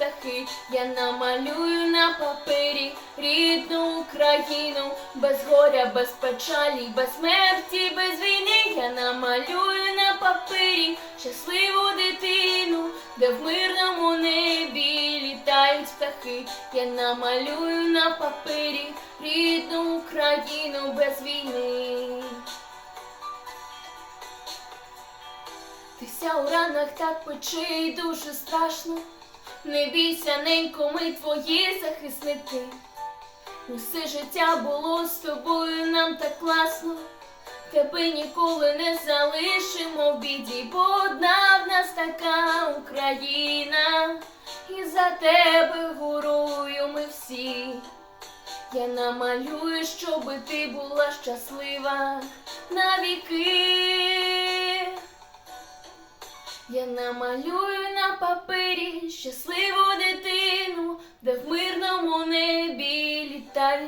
літають. Я намалюю на папері рідну Україну, без горя, без печалі, без смерті, без війни. Я намалюю на папері щасливу дитину, де в мирному небі літають птахи. Я намалюю на папері рідну Україну без війни. Ти вся у ранах так пече дуже страшно. Не бійся, ненько, ми твої захисники. Усе життя було з тобою, нам так класно. Тебе ніколи не залишимо в біді, бо одна в нас така Україна, і за тебе горую ми всі. Я намалюю, щоби ти була щаслива навіки. Я намалюю на папері щасливу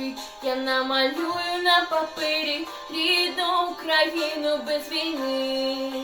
літають. Я намалюю на папері рідну Україну без війни.